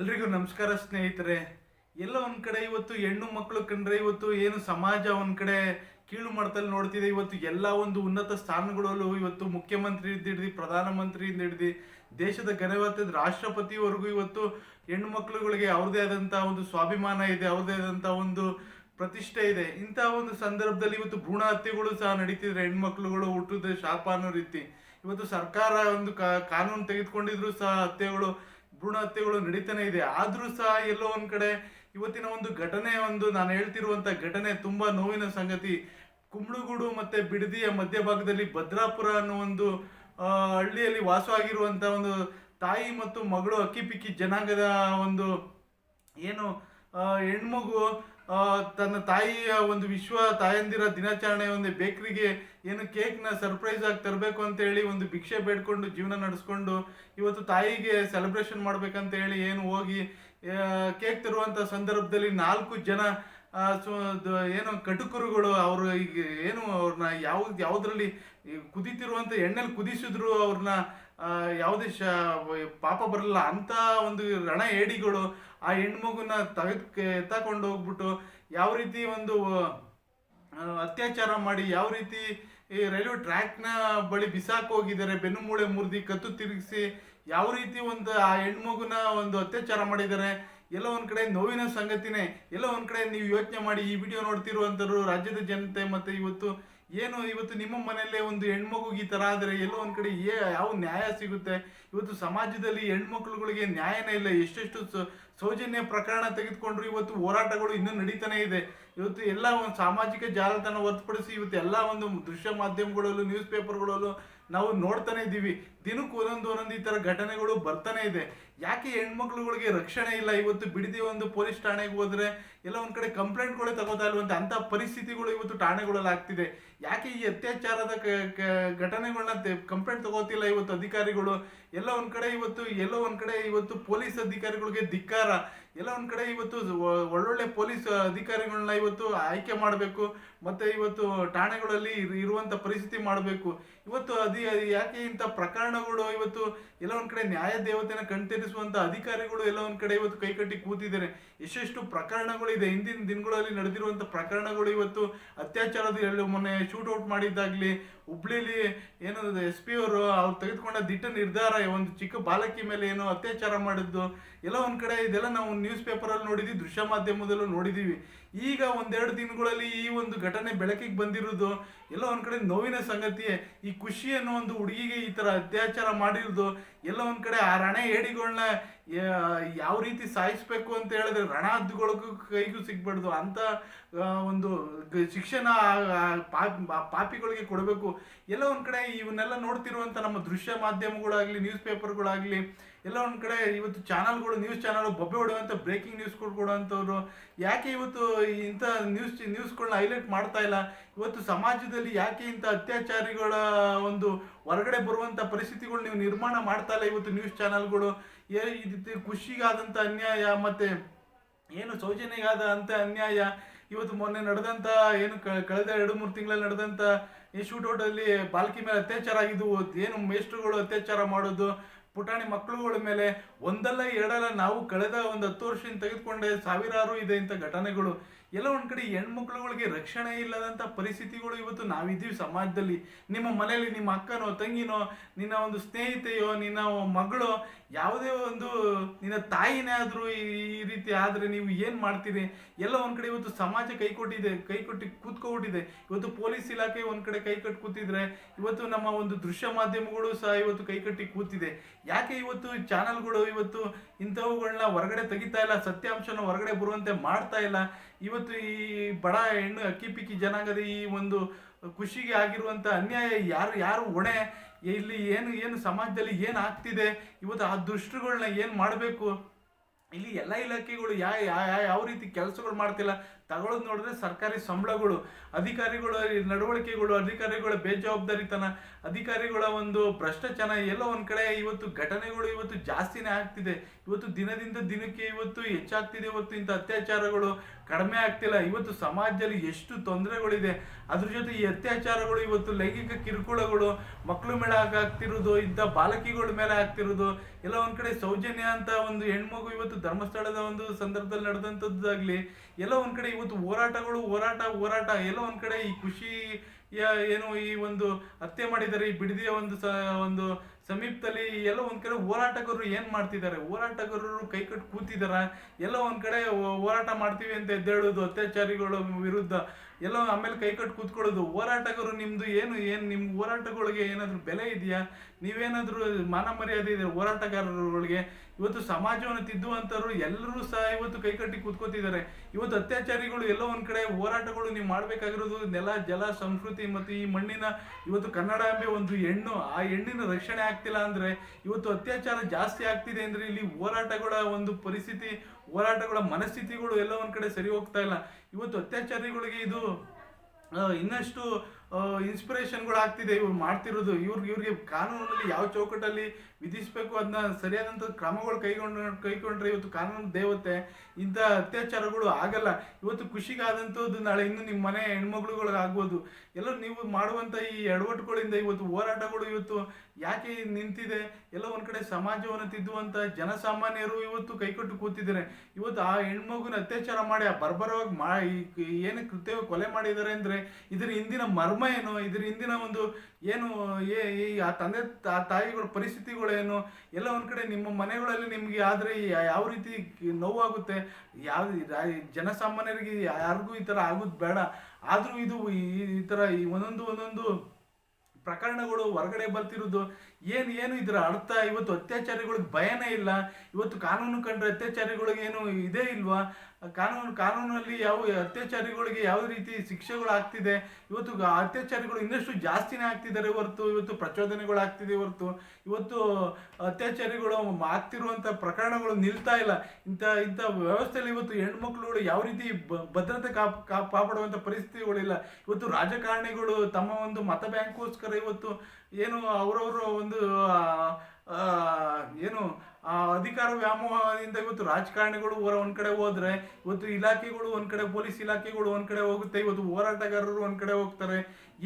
ಎಲ್ರಿಗೂ ನಮಸ್ಕಾರ ಸ್ನೇಹಿತರೆ. ಎಲ್ಲ ಒಂದು ಕಡೆ ಇವತ್ತು ಹೆಣ್ಣು ಮಕ್ಕಳು ಕಂಡ್ರೆ ಇವತ್ತು ಏನು ಸಮಾಜ ಒಂದು ಕಡೆ ಕೀಳು ಮಟ್ಟದಲ್ಲಿ ನೋಡ್ತಿದೆ. ಇವತ್ತು ಎಲ್ಲ ಒಂದು ಉನ್ನತ ಸ್ಥಾನಗಳಲ್ಲೂ ಇವತ್ತು ಮುಖ್ಯಮಂತ್ರಿ ಹಿಡಿದು ಪ್ರಧಾನಮಂತ್ರಿಯಿಂದ ಹಿಡ್ದು ದೇಶದ ಘನವಾದ ರಾಷ್ಟ್ರಪತಿವರೆಗೂ ಇವತ್ತು ಹೆಣ್ಣು ಮಕ್ಕಳುಗಳಿಗೆ ಅವ್ರದೇ ಆದಂಥ ಒಂದು ಸ್ವಾಭಿಮಾನ ಇದೆ ಅವ್ರದೇ ಆದಂತ ಒಂದು ಪ್ರತಿಷ್ಠೆ ಇದೆ. ಇಂಥ ಒಂದು ಸಂದರ್ಭದಲ್ಲಿ ಇವತ್ತು ಭ್ರೂಣ ಹತ್ಯೆಗಳು ಸಹ ನಡೀತಿದ್ರೆ ಹೆಣ್ಮಕ್ಳುಗಳು ಹುಟ್ಟಿದ್ರೆ ಶಾಪ ಅನ್ನೋ ರೀತಿ. ಇವತ್ತು ಸರ್ಕಾರ ಒಂದು ಕಾನೂನು ತೆಗೆದುಕೊಂಡಿದ್ರು ಸಹ ಹತ್ಯೆಗಳು ಭ್ರೂಣ ಹತ್ಯೆಗಳು ನಡೀತಾನೆ ಇದೆ. ಆದ್ರೂ ಸಹ ಎಲ್ಲೋ ಒಂದ್ ಕಡೆ ಇವತ್ತಿನ ಒಂದು ಘಟನೆ ಒಂದು ನಾನು ಹೇಳ್ತಿರುವಂತ ಘಟನೆ ತುಂಬಾ ನೋವಿನ ಸಂಗತಿ. ಕುಂಬ್ಳುಗೂಡು ಮತ್ತೆ ಬಿಡದಿಯ ಮಧ್ಯಭಾಗದಲ್ಲಿ ಭದ್ರಾಪುರ ಅನ್ನೋ ಒಂದು ಹಳ್ಳಿಯಲ್ಲಿ ವಾಸವಾಗಿರುವಂತ ಒಂದು ತಾಯಿ ಮತ್ತು ಮಗಳು ಅಕ್ಕಿಪಿಕ್ಕಿ ಜನಾಂಗದ ಒಂದು ಏನು ಹೆಣ್ಮಗು ತನ್ನ ತಾಯಿಯ ಒಂದು ವಿಶ್ವ ತಾಯಂದಿರ ದಿನಾಚರಣೆ ಒಂದು ಬೇಕ್ರಿಗೆ ಏನು ಕೇಕ್ನ ಸರ್ಪ್ರೈಸ್ ಆಗಿ ತರಬೇಕು ಅಂತ ಹೇಳಿ ಒಂದು ಭಿಕ್ಷೆ ಬೇಡ್ಕೊಂಡು ಜೀವನ ನಡೆಸ್ಕೊಂಡು ಇವತ್ತು ತಾಯಿಗೆ ಸೆಲೆಬ್ರೇಷನ್ ಮಾಡ್ಬೇಕಂತ ಹೇಳಿ ಏನು ಹೋಗಿ ಕೇಕ್ ತರುವಂಥ ಸಂದರ್ಭದಲ್ಲಿ ನಾಲ್ಕು ಜನ ಏನು ಕಟುಕರುಗಳು ಅವರು ಈಗ ಏನು ಅವ್ರನ್ನ ಯಾವ ಯಾವುದರಲ್ಲಿ ಕುದಿತಿರುವಂಥ ಎಣ್ಣೆಲಿ ಕುದಿಸಿದ್ರು ಅವ್ರನ್ನ ಯಾವುದೇ ಶ, ಪಾಪ ಬರಲ್ಲ ಅಂತ ಒಂದು ರಣ ಏಡಿಗಳು ಆ ಹೆಣ್ಮಗುನ ತೆಗೆದು ಎತ್ತಕೊಂಡು ಹೋಗ್ಬಿಟ್ಟು ಯಾವ ರೀತಿ ಒಂದು ಅತ್ಯಾಚಾರ ಮಾಡಿ ಯಾವ ರೀತಿ ಈ ರೈಲ್ವೆ ಟ್ರ್ಯಾಕ್ನ ಬಳಿ ಬಿಸಾಕ್ ಹೋಗಿದ್ದಾರೆ, ಬೆನ್ನು ಮೂಳೆ ಮುರಿದಿ ಕತ್ತು ತಿರುಗಿಸಿ ಯಾವ ರೀತಿ ಒಂದು ಆ ಹೆಣ್ಮಗುನ ಒಂದು ಅತ್ಯಾಚಾರ ಮಾಡಿದ್ದಾರೆ, ಎಲ್ಲ ಒಂದು ಕಡೆ ನೋವಿನ ಸಂಗತಿನೇ, ಎಲ್ಲ ಒಂದು ಕಡೆ ನೀವು ಯೋಚನೆ ಮಾಡಿ ಈ ವಿಡಿಯೋ ನೋಡ್ತಿರುವಂಥವ್ರು ರಾಜ್ಯದ ಜನತೆ ಮತ್ತು ಇವತ್ತು ಏನು ಇವತ್ತು ನಿಮ್ಮ ಮನೆಯಲ್ಲೇ ಒಂದು ಹೆಣ್ಮಗು ಈ ತರ ಆದರೆ ಎಲ್ಲೋ ಒಂದು ಕಡೆ ಏ, ಯಾವ ನ್ಯಾಯ ಸಿಗುತ್ತೆ? ಇವತ್ತು ಸಮಾಜದಲ್ಲಿ ಹೆಣ್ಮಕ್ಳುಗಳಿಗೆ ನ್ಯಾಯನೇ ಇಲ್ಲ. ಎಷ್ಟೆಷ್ಟು ಸೌಜನ್ಯ ಪ್ರಕರಣ ತೆಗೆದುಕೊಂಡ್ರು ಇವತ್ತು ಹೋರಾಟಗಳು ಇನ್ನೂ ನಡೀತಾನೆ ಇದೆ. ಇವತ್ತು ಎಲ್ಲ ಒಂದು ಸಾಮಾಜಿಕ ಜಾಲತಾಣ ಹೊರತುಪಡಿಸಿ ಇವತ್ತು ಎಲ್ಲ ಒಂದು ದೃಶ್ಯ ಮಾಧ್ಯಮಗಳಲ್ಲೂ, ನ್ಯೂಸ್ ಪೇಪರ್ಗಳಲ್ಲೂ ನಾವು ನೋಡ್ತಾನೆ ಇದ್ದೀವಿ. ದಿನಕ್ಕೆ ಒಂದೊಂದು ಒಂದೊಂದು ಈ ಥರ ಘಟನೆಗಳು ಬರ್ತಾನೆ ಇದೆ. ಯಾಕೆ ಹೆಣ್ಮಕ್ಳುಗಳಿಗೆ ರಕ್ಷಣೆ ಇಲ್ಲ? ಇವತ್ತು ಬಿಡದಿ ಒಂದು ಪೊಲೀಸ್ ಠಾಣೆಗೆ ಹೋದ್ರೆ ಎಲ್ಲ ಒಂದು ಕಡೆ ಕಂಪ್ಲೇಂಟ್ಗಳೇ ತಗೋತಾ ಇಲ್ವಂತೆ? ಅಂತ ಪರಿಸ್ಥಿತಿಗಳು ಇವತ್ತು ಠಾಣೆಗಳಲ್ಲಿ ಆಗ್ತಿದೆ. ಯಾಕೆ ಈ ಅತ್ಯಾಚಾರದ ಘಟನೆಗಳನ್ನ ಕಂಪ್ಲೇಂಟ್ ತಗೋತಿಲ್ಲ ಇವತ್ತು ಅಧಿಕಾರಿಗಳು? ಎಲ್ಲ ಒಂದು ಕಡೆ ಇವತ್ತು, ಎಲ್ಲೋ ಒಂದು ಕಡೆ ಇವತ್ತು ಪೊಲೀಸ್ ಅಧಿಕಾರಿಗಳಿಗೆ ಧಿಕ್ಕಾರ. ಎಲ್ಲ ಒಂದು ಕಡೆ ಇವತ್ತು ಒಳ್ಳೊಳ್ಳೆ ಪೊಲೀಸ್ ಅಧಿಕಾರಿಗಳನ್ನ ಇವತ್ತು ಆಯ್ಕೆ ಮಾಡಬೇಕು. ಮತ್ತೆ ಇವತ್ತು ಠಾಣೆಗಳಲ್ಲಿ ಇರ್- ಇರುವಂತ ಪರಿಸ್ಥಿತಿ ಮಾಡಬೇಕು. ಇವತ್ತು ಅದಿ ಯಾಕೆ ಇಂಥ ಪ್ರಕರಣಗಳು ಇವತ್ತು ಎಲ್ಲ ಒಂದ್ ಕಡೆ ನ್ಯಾಯ ದೇವತೆನ ಕಣ್ತರಿಸುವಂಥ ಅಧಿಕಾರಿಗಳು ಎಲ್ಲ ಒಂದು ಕಡೆ ಇವತ್ತು ಕೈಕಟ್ಟಿ ಕೂತಿದ್ದಾರೆ. ಎಷ್ಟೆಷ್ಟು ಪ್ರಕರಣಗಳಿದೆ. ಹಿಂದಿನ ದಿನಗಳಲ್ಲಿ ನಡೆದಿರುವಂತ ಪ್ರಕರಣಗಳು ಇವತ್ತು ಅತ್ಯಾಚಾರದ ಮೊನ್ನೆ ಶೂಟ್ ಔಟ್ ಮಾಡಿದ್ದಾಗ್ಲಿ ಹುಬ್ಳಿಲಿ ಏನು ಎಸ್ ಪಿ ಅವರು, ಅವ್ರು ತೆಗೆದುಕೊಂಡ ದಿಟ್ಟ ನಿರ್ಧಾರ, ಒಂದು ಚಿಕ್ಕ ಬಾಲಕಿ ಮೇಲೆ ಏನೋ ಅತ್ಯಾಚಾರ ಮಾಡಿದ್ದು, ಎಲ್ಲ ಒಂದು ಕಡೆ ಇದೆಲ್ಲ ನಾವು ನ್ಯೂಸ್ ಪೇಪರಲ್ಲಿ ನೋಡಿದ್ವಿ, ದೃಶ್ಯ ಮಾಧ್ಯಮದಲ್ಲೂ ನೋಡಿದೀವಿ. ಈಗ ಒಂದೆರಡು ದಿನಗಳಲ್ಲಿ ಈ ಒಂದು ಘಟನೆ ಬೆಳಕಿಗೆ ಬಂದಿರೋದು, ಎಲ್ಲ ಒಂದು ಕಡೆ ನೋವಿನ ಸಂಗತಿಯೇ. ಈ ಖುಷಿ ಅನ್ನೋ ಒಂದು ಹುಡುಗಿಗೆ ಈ ತರ ಅತ್ಯಾಚಾರ ಮಾಡಿರೋದು ಎಲ್ಲ ಒಂದ್ ಕಡೆ ಆ ರಣ ಏಡಿಗಳನ್ನ ಯಾವ ರೀತಿ ಸಾಯಿಸ್ಬೇಕು ಅಂತ ಹೇಳಿದ್ರೆ ರಣ ಹದ್ದುಗಳಿಗೂ ಕೈಗೂ ಸಿಗ್ಬಾರ್ದು. ಅಂತ ಒಂದು ಶಿಕ್ಷಣ ಪಾಪಿಗಳಿಗೆ ಕೊಡಬೇಕು. ಎಲ್ಲ ಒಂದ್ ಕಡೆ ಇವನ್ನೆಲ್ಲ ನೋಡ್ತಿರುವಂತ ನಮ್ಮ ದೃಶ್ಯ ಮಾಧ್ಯಮಗಳಾಗ್ಲಿ ನ್ಯೂಸ್ ಪೇಪರ್ಗಳಾಗ್ಲಿ ಎಲ್ಲ ಒಂದು ಕಡೆ ಇವತ್ತು ಚಾನಲ್ಗಳು ನ್ಯೂಸ್ ಚಾನಲ್ ಬೊಬ್ಬೆ ಹೊಡೆಯುವಂಥ ಬ್ರೇಕಿಂಗ್ ನ್ಯೂಸ್ ಕೊಡುವಂಥವ್ರು. ಯಾಕೆ ಇವತ್ತು ಇಂಥ ನ್ಯೂಸ್ ನ್ಯೂಸ್ಗಳನ್ನ ಹೈಲೈಟ್ ಮಾಡ್ತಾ ಇಲ್ಲ? ಇವತ್ತು ಸಮಾಜದಲ್ಲಿ ಯಾಕೆ ಇಂಥ ಅತ್ಯಾಚಾರಿಗಳ ಒಂದು ಹೊರಗಡೆ ಬರುವಂಥ ಪರಿಸ್ಥಿತಿಗಳು ನೀವು ನಿರ್ಮಾಣ ಮಾಡ್ತಾ ಇಲ್ಲ ಇವತ್ತು ನ್ಯೂಸ್ ಚಾನಲ್ಗಳು? ಏ, ಇದು ಖುಷಿಗಾದಂಥ ಅನ್ಯಾಯ ಮತ್ತು ಏನು ಸೌಜನ್ಯಗಾದ ಅಂಥ ಅನ್ಯಾಯ? ಇವತ್ತು ಮೊನ್ನೆ ನಡೆದಂಥ ಏನು ಕಳೆದ ಎರಡು, ಮೂರು ತಿಂಗಳಲ್ಲಿ ನಡೆದಂಥ ಈ ಶೂಟೌಟಲ್ಲಿ ಬಾಲ್ಕಿ ಮೇಲೆ ಅತ್ಯಾಚಾರ ಆಗಿದ್ದು, ಏನು ಮೇಷ್ಟ್ರುಗಳು ಅತ್ಯಾಚಾರ ಮಾಡೋದು ಪುಟಾಣಿ ಮಕ್ಕಳುಗಳ ಮೇಲೆ ಒಂದಲ್ಲ ಎರಡಲ್ಲ ನಾವು ಕಳೆದ ಒಂದು ಹತ್ತು ವರ್ಷದಿಂದ ತೆಗೆದುಕೊಂಡೆ ಸಾವಿರಾರು ಇದೆ ಇಂಥ ಘಟನೆಗಳು. ಎಲ್ಲ ಒಂದ್ ಕಡೆ ಹೆಣ್ಮಕ್ಳುಗಳಿಗೆ ರಕ್ಷಣೆ ಇಲ್ಲದಂತ ಪರಿಸ್ಥಿತಿಗಳು ಇವತ್ತು ನಾವಿದ್ದೀವಿ ಸಮಾಜದಲ್ಲಿ. ನಿಮ್ಮ ಮನೆಯಲ್ಲಿ ನಿಮ್ಮ ಅಕ್ಕನೋ, ತಂಗಿನೋ, ನಿನ್ನ ಒಂದು ಸ್ನೇಹಿತೆಯೋ, ನಿನ್ನ ಮಗಳು, ಯಾವುದೇ ಒಂದು ನಿನ್ನ ತಾಯಿನೇ ಆದ್ರೂ ಈ ರೀತಿ ಆದ್ರೆ ನೀವು ಏನು ಮಾಡ್ತೀರಿ? ಎಲ್ಲ ಒಂದ್ ಕಡೆ ಇವತ್ತು ಸಮಾಜ ಕೈಕೊಟ್ಟಿದೆ ಕೈ ಕೊಟ್ಟು ಕೂತ್ಕೊಬಿಟ್ಟಿದೆ. ಇವತ್ತು ಪೊಲೀಸ್ ಇಲಾಖೆ ಒಂದ್ ಕಡೆ ಕೈ ಕಟ್ಟಿ ಕೂತಿದ್ರೆ, ಇವತ್ತು ನಮ್ಮ ಒಂದು ದೃಶ್ಯ ಮಾಧ್ಯಮಗಳು ಸಹ ಇವತ್ತು ಕೈ ಕಟ್ಟಿ ಕೂತಿದೆ. ಯಾಕೆ ಇವತ್ತು ಚಾನಲ್ಗಳು ಇವತ್ತು ಇಂಥವುಗಳನ್ನ ಹೊರಗಡೆ ತೆಗಿತಾ ಇಲ್ಲ, ಸತ್ಯಾಂಶನ ಹೊರಗಡೆ ಬರುವಂತೆ ಮಾಡ್ತಾ ಇಲ್ಲ? ಇವತ್ತು ಈ ಬಡ ಹೆಣ್ಣು ಅಕ್ಕಿ ಪಿಕ್ಕಿ ಜನಾಂಗದ ಈ ಒಂದು ಖುಷಿಗೆ ಆಗಿರುವಂಥ ಅನ್ಯಾಯ ಯಾರು ಯಾರು ಹೊಣೆ? ಇಲ್ಲಿ ಏನು ಏನು ಸಮಾಜದಲ್ಲಿ ಏನು ಆಗ್ತಿದೆ? ಇವತ್ತು ಆ ದುಷ್ಟರುಗಳನ್ನ ಏನು ಮಾಡಬೇಕು? ಇಲ್ಲಿ ಎಲ್ಲ ಇಲಾಖೆಗಳು ಯಾವ ಯಾವ ರೀತಿ ಕೆಲಸಗಳು ಮಾಡ್ತಿಲ್ಲ? ತಗೊಳ್ಳೋದು ನೋಡಿದ್ರೆ ಸರ್ಕಾರಿ ಸಂಬಳಗಳು, ಅಧಿಕಾರಿಗಳ ನಡವಳಿಕೆಗಳು, ಅಧಿಕಾರಿಗಳ ಬೇಜವಾಬ್ದಾರಿತನ, ಅಧಿಕಾರಿಗಳ ಒಂದು ಭ್ರಷ್ಟಾಚಾರ ಎಲ್ಲೋ ಒಂದ್ ಕಡೆ ಇವತ್ತು ಘಟನೆಗಳು ಇವತ್ತು ಜಾಸ್ತಿನೇ ಆಗ್ತಿದೆ. ಇವತ್ತು ದಿನದಿಂದ ದಿನಕ್ಕೆ ಇವತ್ತು ಹೆಚ್ಚಾಗ್ತಿದೆ, ಇವತ್ತು ಇಂಥ ಅತ್ಯಾಚಾರಗಳು ಕಡಿಮೆ ಆಗ್ತಿಲ್ಲ. ಇವತ್ತು ಸಮಾಜದಲ್ಲಿ ಎಷ್ಟು ತೊಂದರೆಗಳಿದೆ. ಅದ್ರ ಜೊತೆ ಈ ಅತ್ಯಾಚಾರಗಳು, ಇವತ್ತು ಲೈಂಗಿಕ ಕಿರುಕುಳಗಳು, ಮಕ್ಕಳು ಮೇಲೆ ಆಗ್ತಿರೋದು, ಇಂಥ ಬಾಲಕಿಗಳ ಮೇಲೆ ಆಗ್ತಿರೋದು, ಎಲ್ಲ ಒಂದ್ ಕಡೆ ಸೌಜನ್ಯ ಅಂತ ಒಂದು ಹೆಣ್ಮಗು ಇವತ್ತು ಧರ್ಮಸ್ಥಳದ ಒಂದು ಸಂದರ್ಭದಲ್ಲಿ ನಡೆದಂಥದ್ದಾಗ್ಲಿ ಎಲ್ಲ ಒಂದು ಕಡೆ ಇವತ್ತು ಹೋರಾಟಗಳು, ಹೋರಾಟ ಹೋರಾಟ, ಎಲ್ಲ ಒಂದು ಕಡೆ ಈ ಖುಷಿ ಏನು ಈ ಒಂದು ಹತ್ಯೆ ಮಾಡಿದ್ದಾರೆ ಈ ಬಿಡದಿಯ ಒಂದು ಸ, ಒಂದು ಸಮೀಪದಲ್ಲಿ ಎಲ್ಲ ಒಂದು ಕಡೆ ಹೋರಾಟಗಾರರು ಏನು ಮಾಡ್ತಿದ್ದಾರೆ? ಹೋರಾಟಗಾರರು ಕೈ ಕಟ್ಟಿ ಕೂತಿದಾರ? ಎಲ್ಲ ಒಂದ್ ಕಡೆ ಹೋರಾಟ ಮಾಡ್ತೀವಿ ಅಂತ ಎದ್ದೇಳೋದು ಅತ್ಯಾಚಾರಿಗಳ ವಿರುದ್ಧ. ಎಲ್ಲ ಆಮೇಲೆ ಕೈ ಕಟ್ಟು ಕೂತ್ಕೊಳ್ಳೋದು. ಹೋರಾಟಗಾರರು ನಿಮ್ದು ಏನು ಏನು ನಿಮ್ಮ ಹೋರಾಟಗಳಿಗೆ ಏನಾದರೂ ಬೆಲೆ ಇದೆಯಾ? ನೀವೇನಾದರೂ ಮಾನ ಮರ್ಯಾದೆ ಇದೆ ಹೋರಾಟಗಾರರುಗಳಿಗೆ ಇವತ್ತು ಸಮಾಜವನ್ನು ತಿದ್ದುವಂತರು ಎಲ್ಲರೂ ಸಹ ಇವತ್ತು ಕೈ ಕಟ್ಟಿ ಕೂತ್ಕೋತಿದ್ದಾರೆ. ಇವತ್ತು ಅತ್ಯಾಚಾರಿಗಳು ಎಲ್ಲೋ ಒಂದು ಕಡೆ ಹೋರಾಟಗಳು ನೀವು ಮಾಡಬೇಕಾಗಿರೋದು ನೆಲ, ಜಲ, ಸಂಸ್ಕೃತಿ ಮತ್ತು ಈ ಮಣ್ಣಿನ ಇವತ್ತು ಕನ್ನಡಾಂಬೆ ಒಂದು ಹೆಣ್ಣು. ಆ ಹೆಣ್ಣಿನ ರಕ್ಷಣೆ ಆಗ್ತಿಲ್ಲ ಅಂದ್ರೆ ಇವತ್ತು ಅತ್ಯಾಚಾರ ಜಾಸ್ತಿ ಆಗ್ತಿದೆ ಅಂದ್ರೆ ಇಲ್ಲಿ ಹೋರಾಟಗಳ ಒಂದು ಪರಿಸ್ಥಿತಿ, ಹೋರಾಟಗಳ ಮನಸ್ಥಿತಿಗಳು ಎಲ್ಲೋ ಒಂದು ಕಡೆ ಸರಿ ಹೋಗ್ತಾ ಇಲ್ಲ. ಇವತ್ತು ಅತ್ಯಾಚಾರಿಗಳಿಗೆ ಇದು ಇನ್ನಷ್ಟು ಇನ್ಸ್ಪಿರೇಷನ್ಗಳು ಆಗ್ತಿದೆ ಇವ್ರು ಮಾಡ್ತಿರೋದು ಇವ್ರಿಗೆ ಇವ್ರಿಗೆ ಕಾನೂನಲ್ಲಿ ಯಾವ ಚೌಕಟ್ಟಲ್ಲಿ ವಿಧಿಸಬೇಕು ಅದನ್ನ ಸರಿಯಾದಂಥ ಕ್ರಮಗಳು ಕೈಗೊಂಡು ಕೈಗೊಂಡ್ರೆ ಇವತ್ತು ಕಾನೂನು ದೇವತೆ ಇಂಥ ಅತ್ಯಾಚಾರಗಳು ಆಗಲ್ಲ. ಇವತ್ತು ಖುಷಿಗಾದಂಥದ್ದು ನಾಳೆ ಇನ್ನು ನಿಮ್ಮ ಮನೆ ಹೆಣ್ಮಗಳುಗಳಾಗ್ಬೋದು ಆಗ್ಬೋದು ಎಲ್ಲ ನೀವು ಮಾಡುವಂಥ ಈ ಎಡವಟ್ಟುಗಳಿಂದ ಇವತ್ತು ಹೋರಾಟಗಳು ಇವತ್ತು ಯಾಕೆ ನಿಂತಿದೆ? ಎಲ್ಲ ಒಂದು ಕಡೆ ಸಮಾಜವನ್ನು ತಿದ್ದುವಂಥ ಜನಸಾಮಾನ್ಯರು ಇವತ್ತು ಕೈಕೊಟ್ಟು ಕೂತಿದ್ದಾರೆ. ಇವತ್ತು ಆ ಹೆಣ್ಮಗುನ ಅತ್ಯಾಚಾರ ಮಾಡಿ, ಆ ಬರ್ಬರವಾಗಿ ಮಾ ಏನು ಕೃತ್ಯ ಕೊಲೆ ಮಾಡಿದ್ದಾರೆ ಅಂದರೆ ಇದರ ಹಿಂದಿನ ಮರ್ಮ ಏನು? ಇದರ ಹಿಂದಿನ ಒಂದು ಏನು, ಏ- ಆ ತಂದೆ ತಾಯಿಗಳ ತಾಯಿಗಳ ಪರಿಸ್ಥಿತಿಗಳೇನು ಎಲ್ಲ ಒಂದು ಕಡೆ ನಿಮ್ಮ ಮನೆಗಳಲ್ಲಿ ನಿಮಗೆ ಆದ್ರೆ ಯಾವ ರೀತಿ ನೋವಾಗುತ್ತೆ? ಯಾವ ಜನಸಾಮಾನ್ಯರಿಗೆ ಯಾರಿಗೂ ಈ ತರ ಆಗೋದು ಬೇಡ. ಆದರೂ ಇದು ಈ ತರ ಈ ಒಂದೊಂದು ಒಂದೊಂದು ಪ್ರಕರಣಗಳು ಹೊರಗಡೆ ಬರ್ತಿರೋದು, ಏನು ಏನು ಇದರ ಅರ್ಥ? ಇವತ್ತು ಅತ್ಯಾಚಾರಿಗಳಿಗೆ ಭಯನೇ ಇಲ್ಲ. ಇವತ್ತು ಕಾನೂನು ಕಂಡ್ರೆ ಅತ್ಯಾಚಾರಿಗಳಿಗೆ ಏನು ಇದೇ ಇಲ್ವಾ ಕಾನೂನು ಕಾನೂನಲ್ಲಿ ಯಾವ ಅತ್ಯಾಚಾರಿಗಳಿಗೆ ಯಾವ ರೀತಿ ಶಿಕ್ಷೆಗಳು ಆಗ್ತಿದೆ ಇವತ್ತು ಅತ್ಯಾಚಾರಿಗಳು ಇನ್ನಷ್ಟು ಜಾಸ್ತಿನೇ ಆಗ್ತಿದ್ದಾರೆ ಹೊರತು, ಇವತ್ತು ಪ್ರಚೋದನೆಗಳು ಆಗ್ತಿದೆ ಹೊರತು, ಇವತ್ತು ಅತ್ಯಾಚಾರಿಗಳು ಆಗ್ತಿರುವಂಥ ಪ್ರಕರಣಗಳು ನಿಲ್ತಾ ಇಲ್ಲ. ಇಂಥ ಇಂಥ ವ್ಯವಸ್ಥೆಯಲ್ಲಿ ಇವತ್ತು ಹೆಣ್ಮಕ್ಳುಗಳು ಯಾವ ರೀತಿ ಭದ್ರತೆ ಕಾಪ್ ಕಾಪಾಡುವಂಥ ಪರಿಸ್ಥಿತಿಗಳಿಲ್ಲ. ಇವತ್ತು ರಾಜಕಾರಣಿಗಳು ತಮ್ಮ ಒಂದು ಮತ ಬ್ಯಾಂಕ್ಗೋಸ್ಕರ ಇವತ್ತು ಏನು ಅವರವರ ಒಂದು ಏನು ಆ ಅಧಿಕಾರ ವ್ಯಾಮೋಹದಿಂದ ಇವತ್ತು ರಾಜಕಾರಣಿಗಳು ಒಂದ್ ಕಡೆ ಹೋದ್ರೆ, ಇವತ್ತು ಇಲಾಖೆಗಳು ಒಂದ್ ಕಡೆ, ಪೊಲೀಸ್ ಇಲಾಖೆಗಳು ಒಂದ್ ಕಡೆ ಹೋಗುತ್ತೆ, ಇವತ್ತು ಹೋರಾಟಗಾರರು ಒಂದ್ ಕಡೆ ಹೋಗ್ತಾರೆ.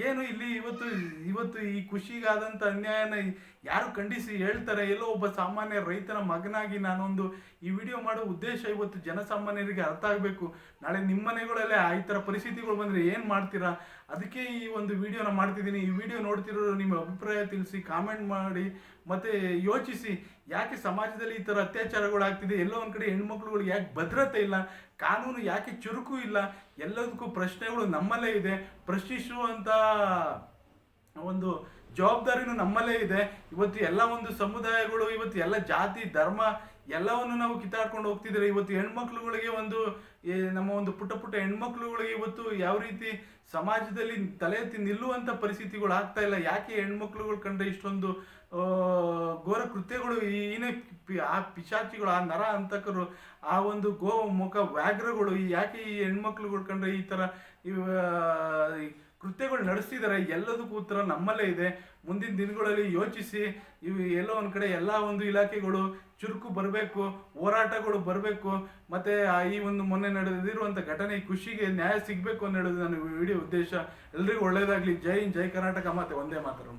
ಏನು ಇಲ್ಲಿ ಇವತ್ತು ಇವತ್ತು ಈ ಖುಷಿಗಾದಂತ ಅನ್ಯಾಯನ ಯಾರು ಖಂಡಿಸಿ ಹೇಳ್ತಾರೆ? ಎಲ್ಲೋ ಒಬ್ಬ ಸಾಮಾನ್ಯ ರೈತನ ಮಗನಾಗಿ ನಾನೊಂದು ಈ ವಿಡಿಯೋ ಮಾಡೋ ಉದ್ದೇಶ ಇವತ್ತು ಜನಸಾಮಾನ್ಯರಿಗೆ ಅರ್ಥ ಆಗಬೇಕು. ನಾಳೆ ನಿಮ್ಮ ಮನೆಗಳಲ್ಲೇ ಆ ಈ ಥರ ಪರಿಸ್ಥಿತಿಗಳು ಬಂದ್ರೆ ಏನು ಮಾಡ್ತೀರಾ? ಅದಕ್ಕೆ ಈ ಒಂದು ವಿಡಿಯೋನ ಮಾಡ್ತಿದ್ದೀನಿ. ಈ ವಿಡಿಯೋ ನೋಡ್ತಿರೋರು ನಿಮ್ಮ ಅಭಿಪ್ರಾಯ ತಿಳಿಸಿ, ಕಾಮೆಂಟ್ ಮಾಡಿ, ಮತ್ತೆ ಯೋಚಿಸಿ. ಯಾಕೆ ಸಮಾಜದಲ್ಲಿ ಈ ಥರ ಅತ್ಯಾಚಾರಗಳು ಆಗ್ತಿದೆ? ಎಲ್ಲೋ ಒಂದು ಕಡೆ ಹೆಣ್ಮಕ್ಳುಗಳಿಗೆ ಯಾಕೆ ಭದ್ರತೆ ಇಲ್ಲ? ಕಾನೂನು ಯಾಕೆ ಚುರುಕು ಇಲ್ಲ? ಎಲ್ಲದಕ್ಕೂ ಪ್ರಶ್ನೆಗಳು ನಮ್ಮಲ್ಲೇ ಇದೆ. ಪ್ರಶ್ನಿಸುವಂಥ ಒಂದು ಜವಾಬ್ದಾರಿನೂ ನಮ್ಮಲ್ಲೇ ಇದೆ. ಇವತ್ತು ಎಲ್ಲ ಒಂದು ಸಮುದಾಯಗಳು, ಇವತ್ತು ಎಲ್ಲ ಜಾತಿ, ಧರ್ಮ ಎಲ್ಲವನ್ನು ನಾವು ಕಿತ್ತಾಡ್ಕೊಂಡು ಹೋಗ್ತಿದ್ರೆ ಇವತ್ತು ಹೆಣ್ಮಕ್ಳುಗಳಿಗೆ ಒಂದು ನಮ್ಮ ಒಂದು ಪುಟ್ಟ ಪುಟ್ಟ ಹೆಣ್ಮಕ್ಳುಗಳಿಗೆ ಇವತ್ತು ಯಾವ ರೀತಿ ಸಮಾಜದಲ್ಲಿ ತಲೆ ಎತ್ತಿ ನಿಲ್ಲುವಂತ ಪರಿಸ್ಥಿತಿಗಳು ಆಗ್ತಾ ಇಲ್ಲ. ಯಾಕೆ ಹೆಣ್ಮಕ್ಳುಗಳು ಕಂಡ್ರೆ ಇಷ್ಟೊಂದು ಘೋರ ಕೃತ್ಯಗಳು ಏನೇ ಆ ಪಿಶಾಚಿಗಳು, ಆ ನರ ಅಂತಕರು ಆ ಒಂದು ಗೋ ಮುಖ ವ್ಯಾಘ್ರಗಳು ಯಾಕೆ ಈ ಹೆಣ್ಮಕ್ಳುಗಳು ಕಂಡ್ರೆ ಈ ತರ, ಇವ ಕೃತ್ಯಗಳು ನಡೆಸ್ತಿದ್ದಾರೆ ಎಲ್ಲದಕ್ಕೂ ಉತ್ತರ ನಮ್ಮಲ್ಲೇ ಇದೆ. ಮುಂದಿನ ದಿನಗಳಲ್ಲಿ ಯೋಚಿಸಿ, ಇವು ಎಲ್ಲೋ ಒಂದು ಕಡೆ ಎಲ್ಲ ಒಂದು ಇಲಾಖೆಗಳು ಚುರುಕು ಬರಬೇಕು, ಹೋರಾಟಗಳು ಬರಬೇಕು, ಮತ್ತು ಈ ಒಂದು ಮೊನ್ನೆ ನಡೆದಿರುವಂಥ ಘಟನೆ ಖುಷಿಗೆ ನ್ಯಾಯ ಸಿಗಬೇಕು ಅನ್ನೋದು ನನಗೆ ವಿಡಿಯೋ ಉದ್ದೇಶ. ಎಲ್ರಿಗೂ ಒಳ್ಳೆಯದಾಗಲಿ ಜೈ ಜೈ ಕರ್ನಾಟಕ ಮತ್ತೆ ಒಂದೇ ಮಾತರಂ